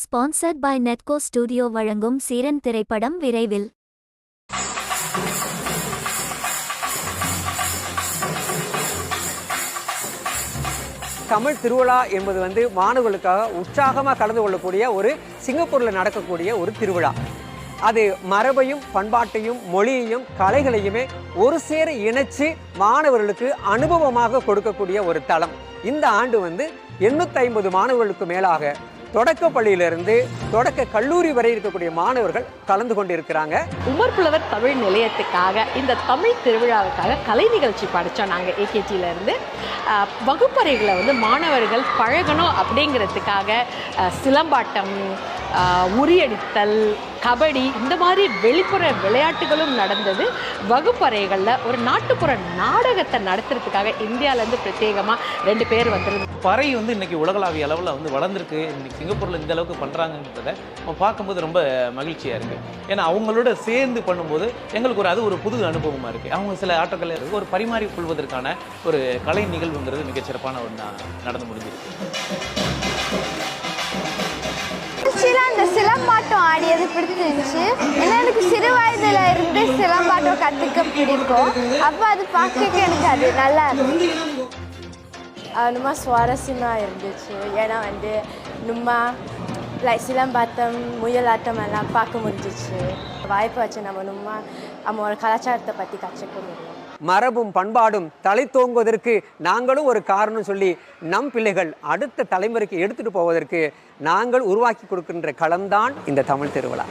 Sponsored by நெட்கோ studio வழங்கும் சீரன் திரைப்படம் விரைவில். தமிழ் திருவிழா என்பது வந்து மாணவர்களுக்காக உற்சாகமாக கலந்து கொள்ளக்கூடிய ஒரு சிங்கப்பூரில் நடக்கக்கூடிய ஒரு திருவிழா. அது மரபையும் பண்பாட்டையும் மொழியையும் கலைகளையுமே ஒரு சேர இணைச்சு மாணவர்களுக்கு அனுபவமாக கொடுக்கக்கூடிய ஒரு தளம். இந்த ஆண்டு வந்து எண்ணூற்றி ஐம்பது மாணவர்களுக்கு மேலாக தொடக்க பள்ளியிலிருந்து தொடக்க கல்லூரி வரை இருக்கக்கூடிய மாணவர்கள் கலந்து கொண்டிருக்கிறாங்க. உமர் புலவர் தமிழ் நிலையத்துக்காக இந்த தமிழ் திருவிழாவுக்காக கலை நிகழ்ச்சி படித்தோம் நாங்கள் ஏகேடியிலேருந்து வகுப்பறைகளை வந்து மாணவர்கள் பழகணும் அப்படிங்கிறதுக்காக சிலம்பாட்டம் உரியடித்தல் கபடி இந்த மாதிரி வெளிப்புற விளையாட்டுகளும் நடந்தது. வகுப்பறைகளில் ஒரு நாட்டுப்புற நாடகத்தை நடத்துறதுக்காக இந்தியாவிலேருந்து பிரத்யேகமாக ரெண்டு பேர் வந்திருந்தாங்க. பறை வந்து இன்னைக்கு உலகளாவிய அளவில் வந்து வளர்ந்துருக்கு. இன்னைக்கு சிங்கப்பூரில் இந்த அளவுக்கு பண்ணுறாங்கன்றத நம்ம பார்க்கும்போது ரொம்ப மகிழ்ச்சியாக இருக்குது ஏன்னா அவங்களோட சேர்ந்து பண்ணும்போது எங்களுக்கு ஒரு அது ஒரு புது அனுபவமாக இருக்குது அவங்க சில ஆட்டக்கலை இருக்கு ஒரு பரிமாறிக் கொள்வதற்கான ஒரு கலை நிகழ்வுங்கிறது மிகச்சிறப்பான ஒன்றா நடந்து முடிஞ்சிருக்கு. திருச்சியில் அந்த சிலம்பாட்டம் ஆடியது பிடிச்சிருந்துச்சு ஏன்னா எனக்கு சிறு வயதுல இருந்து சிலம்பாட்டம் கற்றுக்க பிடிக்கும். அப்போ அது பார்க்க எனக்கு அது நல்லா இருந்துச்சு. ரொம்ப சுவாரஸ்யமாக இருந்துச்சு. ஏன்னா வந்து நம்ம லைக் சிலம்பாட்டம் முயலாட்டம் எல்லாம் பார்க்க முடிஞ்சிச்சு. வாய்ப்பு வச்சு நம்ம நம்ம நம்மளோட கலாச்சாரத்தை பற்றி கற்றுக்க முடியும். மரபும் பண்பாடும் தலை தோங்குவதற்கு நாங்களும் ஒரு காரணம் சொல்லி நம் பிள்ளைகள் அடுத்த தலைமுறைக்கு எடுத்துட்டு போவதற்கு நாங்கள் உருவாக்கி கொடுக்கின்ற களம்தான் இந்த தமிழ் திருவிழா.